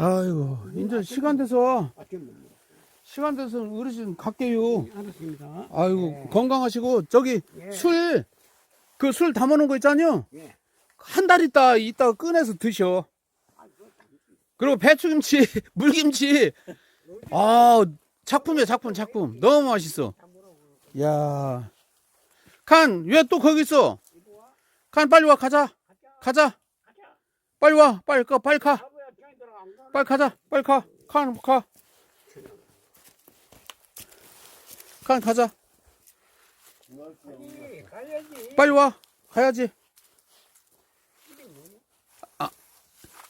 아이고, 이제 시간 돼서, 시간 돼서 어르신 갈게요. 거. 알았습니다. 아이고, 건강하시고, 저기, 예. 술, 그 술 담아놓은 거 있잖요? 예. 한달 있다, 이따 꺼내서 드셔. 그리고 배추김치, 물김치. 아, 작품이야, 작품, 작품. 너무 맛있어. 야 칸, 왜 또 거기 있어? 칸, 빨리 와, 가자. 가자. 빨리 와, 빨리 가, 빨리 가. 빨리 가자, 빨리 가. 칸, 가. 칸, 가자. 가야지. 빨리 와. 가야지. 아,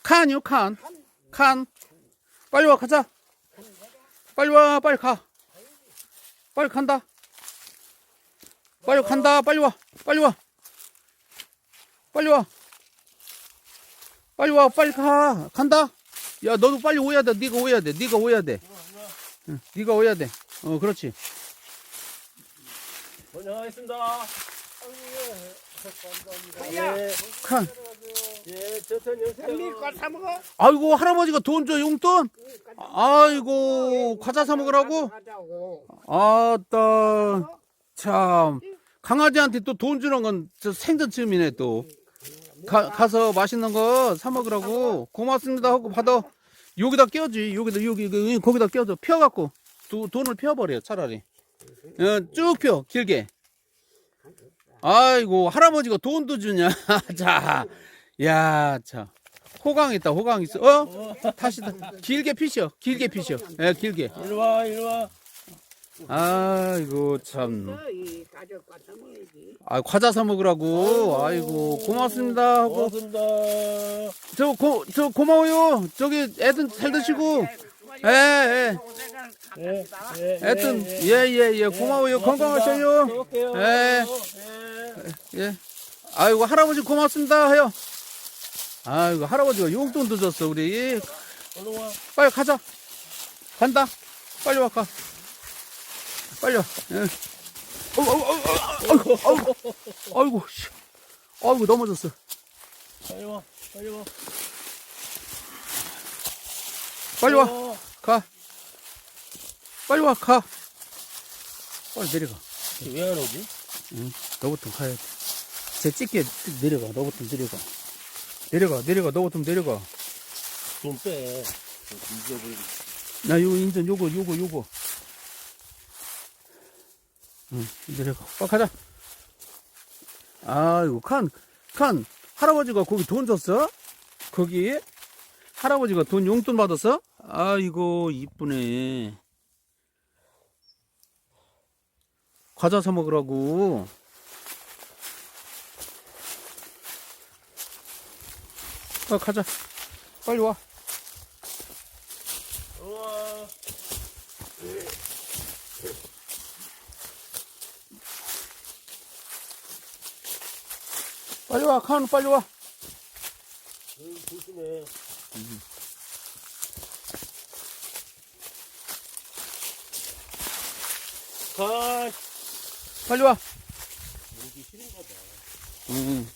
칸이요, 칸. 칸. 빨리 와, 가자. 빨리 와, 빨리 가. 빨리 간다. 빨리 간다. 빨리 와. 빨리 와. 빨리 와. 빨리 와. 빨리 가. 간다. 야, 너도 빨리 오야 돼. 네가 오야 돼. 네가 오야 돼. 응, 네가 오야 돼. 어, 그렇지. 먼저 하겠습니다. 야, 예, 칸. 예, 사 먹어. 아이고, 할아버지가 돈 줘, 용돈? 아이고, 과자 사 먹으라고? 아따, 참. 강아지한테 또 돈 주는 건 저 생전 처음이네, 또. 가, 가서 맛있는 거 사 먹으라고. 고맙습니다 하고 받아. 여기다 껴지. 여기다, 여기, 거기다 껴줘. 펴갖고. 도, 돈을 펴버려, 차라리. 어, 쭉 펴, 길게. 아이고, 할아버지가 돈도 주냐. 자, 야, 자. 호강 있다, 호강 있어. 어? 다시, 다 길게 피셔, 길게 피셔. 예, 길게. 이리 와, 이리 와. 아이고 참. 이 먹어야지. 아 과자 사 먹으라고. 아이고 고맙습니다 하고. 고맙습니다. 저 고 저 고마워요. 저기 애들 잘 드시고. 예 예. 예, 예, 애들 예, 예예 예, 고마워요. 건강하셔요. 먹을게요. 예. 예. 예. 아이고 할아버지 고맙습니다 해요. 아이고 할아버지가 용돈도 줬어 우리. 얼른 와. 빨리 가자. 간다. 빨리 와 가. 빨리 와. 예. 어우, 어우, 어우, 아이고, 아이고, 아이고, 씨. 아이고, 넘어졌어. 빨리 와, 빨리 와. 빨리 와. 어, 가. 빨리 와, 가. 빨리 내려가. 왜 안 오지? 너부터 가야 돼. 제 찍게 내려가. 너부터 내려가. 내려가, 내려가. 너부터 내려가. 좀 빼. 잊어버리고. 나 요거 인전 요거, 요거, 요거. 응, 내려가. 빨리 가자. 아이고, 칸, 칸. 할아버지가 거기 돈 줬어? 거기? 할아버지가 돈 용돈 받았어? 아이고, 이쁘네. 과자 사 먹으라고. 빨리 가자. 빨리 와. 우와. 빨리 와, 칸, 빨리 와. 응, 조심해. 가. 빨리 와. 여기 싫은가 봐. 응.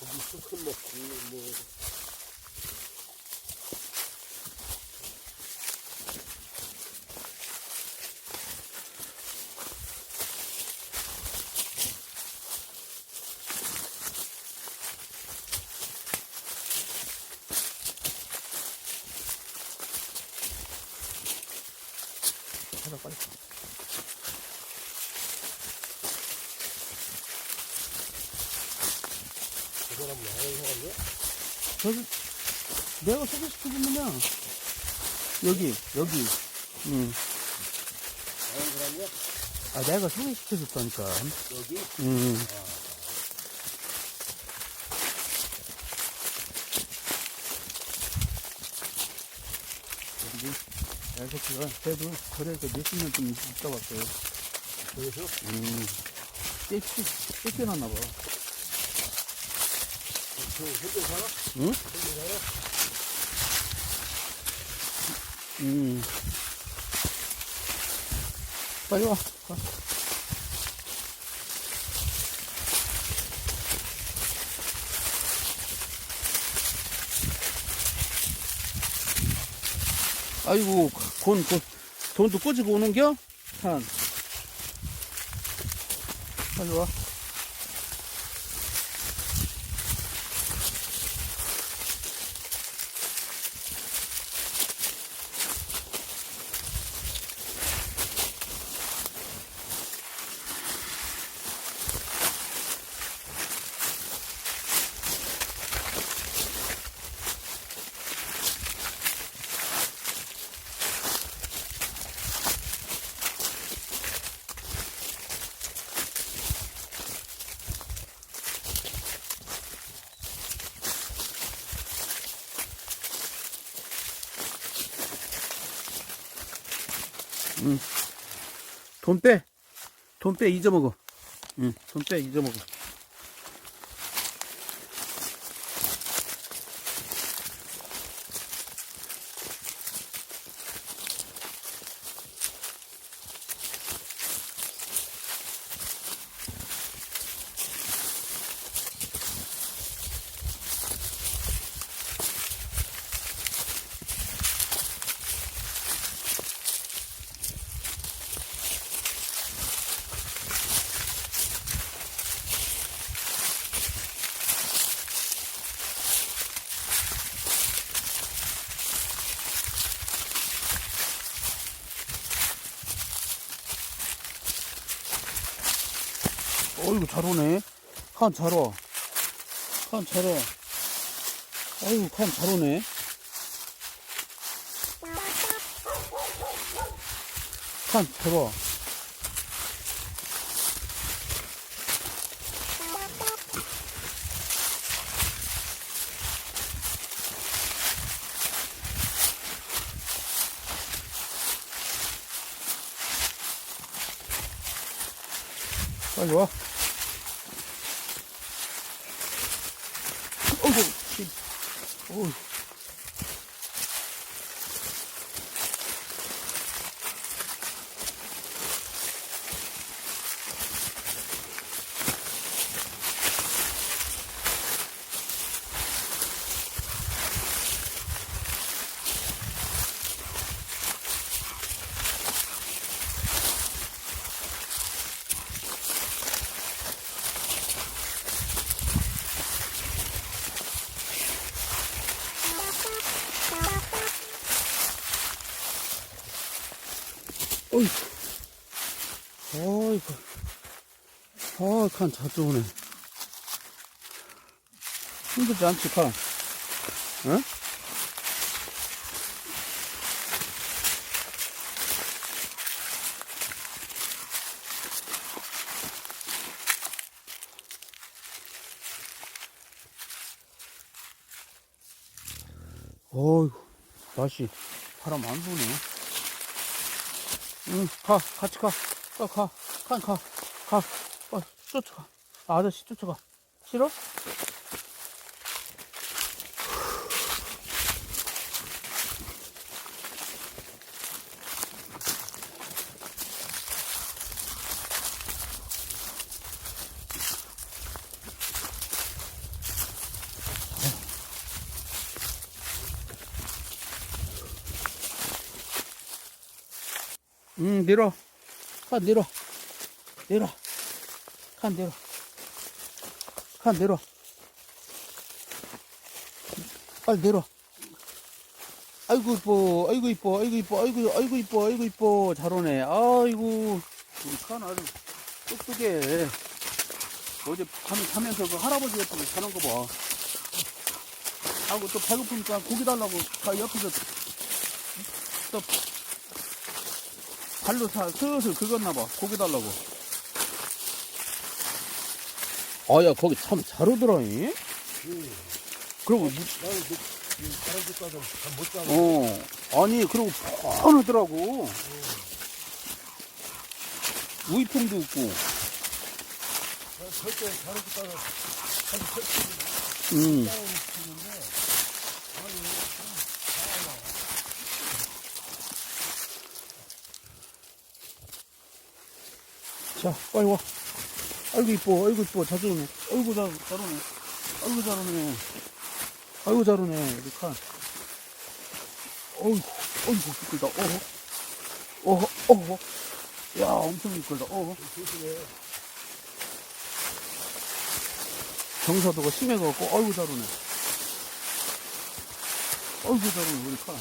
거기 스큰 먹고, 뭐. 가자, 빨리. 그 사람 야외 사람이야? 저기, 내가 소개시켜주면요. 여기, 여기. 응. 야외 사람이야? 아, 내가 소개시켜줬다니까. 여기? 응. 근데, 야, 새끼가, 그래도, 그래도 몇십 년 좀 있다 왔어요. 그래서? 음. 떼, 떼겨놨나 봐. 저 혼자 살아? 응? 혼자 살아? 음. 빨리 와. 가. 아이고, 돈, 돈, 돈도 꾸지고 오는겨? 한. 빨리 와. 돈 빼. 돈 빼, 잊어먹어. 응, 돈 빼, 잊어먹어. 어이구, 잘 오네. 칸 잘 와. 칸 잘 와. 어이구, 칸 잘 오네. 칸 잘 와. 빨리 와. 어이구, 씨. 어이. 어이. 어이구. 아, 칸 자주 오네. 힘들지 않지, 칸? 응? 어이구, 날씨 바람 안 부네. 응, 가, 같이 가. 가, 가, 가, 가, 가. 어, 쫓아가. 아, 아저씨 쫓아가. 싫어? 응, 내려. 칸 내려. 내려. 칸 내려. 칸 내려. 빨리 내려. 아이고 이뻐, 아이고 이뻐, 아이고 이뻐, 아이고 아이고 이뻐, 아이고 이뻐, 잘 오네. 아이고 칸 아주 똑똑해. 어제 밤에 자면서 그 할아버지 옆에서 자는 거 봐. 하고 또 배고프니까 고기 달라고 가 옆에서 또 발로 사, 슬슬 긁었나 봐. 고기 달라고. 아, 야, 거기 참 잘 오더라, 이? 그리고, 무- 나는 그, 그 다른 집 가서 잠못 자고. 어, 아니, 그리고 펀하더라고. 우이통도 난 절대 다른 집 가서 한 설치 음. 짜는 집인데, 아니, 참, 자, 빨리 와. 아이고, 이뻐, 아이고, 이뻐. 잘 오네. 아이고, 잘, 잘 오네. 아이고, 잘 오네. 아이고, 잘 오네. 우리 칸. 어이구. 어이구, 미끌다. 어허. 어허, 어허. 야, 엄청 미끌다. 어허. 경사도가 심해갖고, 어이구, 다루네. 어이구, 다루네, 우리 카.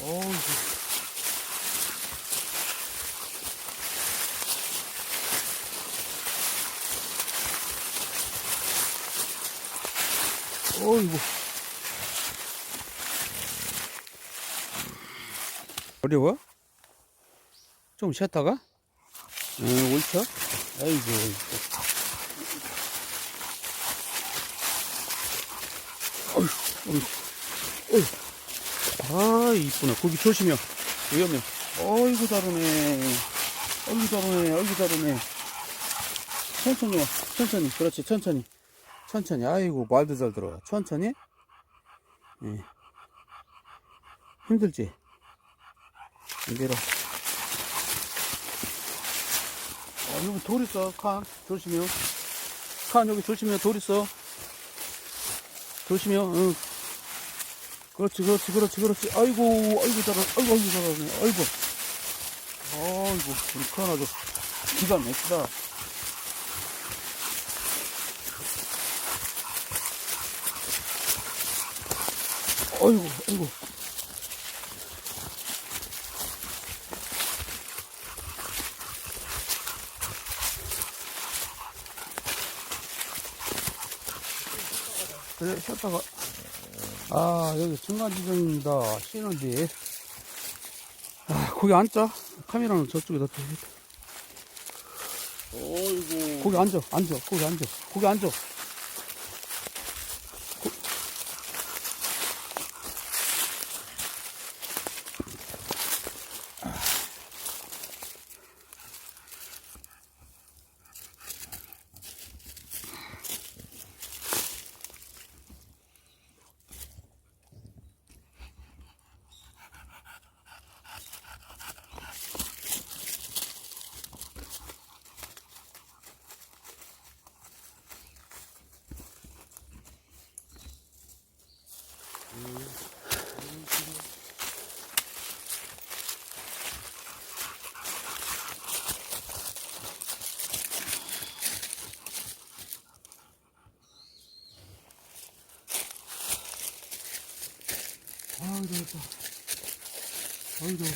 어이구. 어이구. 어려워? 좀 쉬었다가? 응, 옳죠? 아이고, 어이구, 어이구, 아, 이쁘네. 거기 조심해. 위험해. 어이구, 다르네. 어이구, 다르네. 어이구, 다르네. 천천히 와. 천천히. 그렇지, 천천히. 천천히. 아이고, 말도 잘 들어. 천천히. 예. 힘들지? 이대로. 어, 여기 돌 있어, 칸. 조심해요. 칸, 여기 조심해요. 돌 있어. 조심해요. 응. 그렇지, 그렇지, 그렇지, 그렇지. 아이고, 아이고, 잘하, 아이고, 아이고, 잘하네. 아이고. 아이고, 우리 칸 아주 기가 막히다. 아이고, 아이고. 그래, 쉬었다가. 아, 여기 중간 지점입니다. 쉬는지. 아, 거기 앉자. 카메라는 저쪽에다 두겠다. 어이구. 거기 앉아, 앉아, 거기 앉아, 거기 앉아. 아유, 더웠다. 아유, 더워.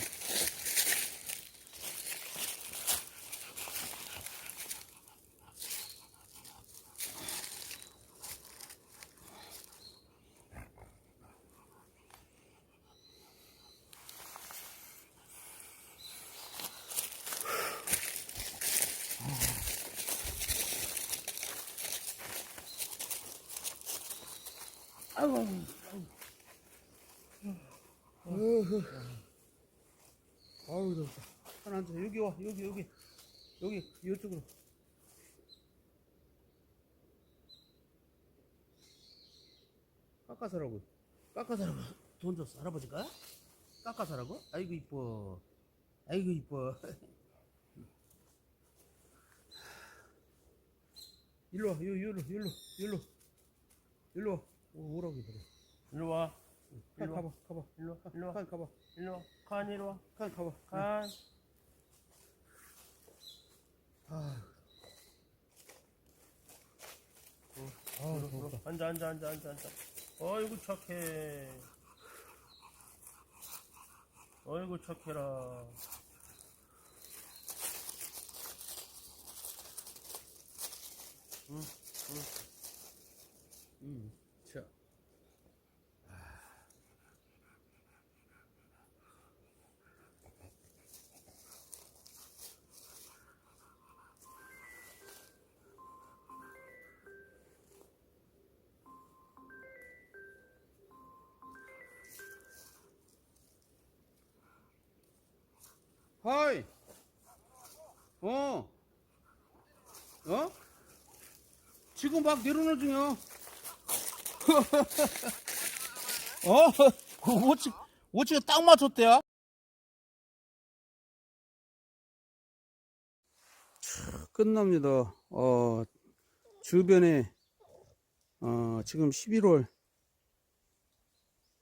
아이고, 아유, 더웠다. 하나 앉아. 여기 와. 여기, 여기. 여기, 이쪽으로. 깎아서라고. 깎아서라고. 돈 줬어. 할아버지가? 깎아서라고? 아이고, 이뻐. 아이고, 이뻐. 일로 와. 요, 요로, 요로, 요로. 일로 와. 오, 오라고 그래. 일로 와. 칸 일로 가봐, 가봐. 일로 와. 일로 와. 칸 가봐. 일로 와. 칸 이리 와. 칸 가봐. 칸. 아, 아, 일로, 더웠다. 일로. 앉아, 앉아, 앉아, 앉아, 앉아. 어이구, 착해. 어이구, 착해라. 응, 응. 음, 지금 막 내려오는 중이야. 어? 그 오치, 오치가 딱 맞췄대야? 끝납니다. 어, 주변에, 어, 지금 11월,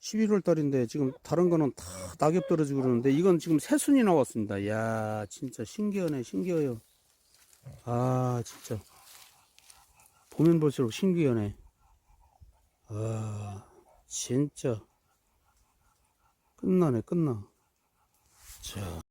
11월 달인데 지금 다른 거는 다 낙엽 떨어지고 그러는데 이건 지금 새순이 나왔습니다. 이야, 진짜 신기하네, 신기해요. 아, 진짜. 보면 볼수록 신기하네. 아, 진짜. 끝나네, 끝나. 자.